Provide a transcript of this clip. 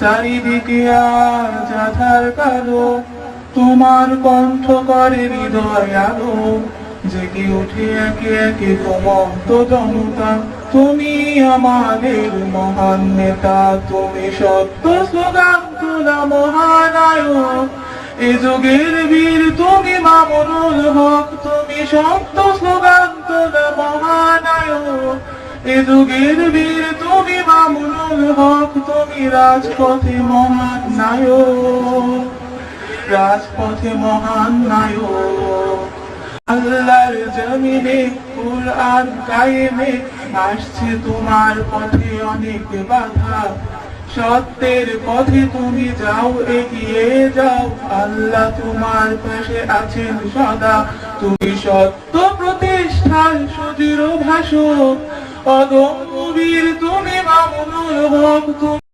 চারিদিকে আর আধার কালো। তোমার কণ্ঠ করে হৃদয় আলো। জেগে উঠে একে একে ঘুমন্ত জনতা। তুমি আমাদের মহান নেতা। তুমি সত্য স্লোগান তোলা মহানায়ক এ যুগের বীর, তুমি মামুনুল হক। তুমি সত্য স্লোগান তোলা মহানায়ক এ যুগের বীর হক তুমি রাজপথে মহান নায়ক, রাজপথে মহান নায়ক। আল্লাহর জমিনে কুরআন কায়েমে আসছে তোমার পথে অনেক বাধা। সত্যের পথে তুমি যাও, এগিয়ে যাও। আল্লাহ তোমার পাশে আছেন সদা। তুমি সত্য প্রতিষ্ঠার সুদৃঢ় ভাষক। অদম্য তুমি মামুনুল হক তুমি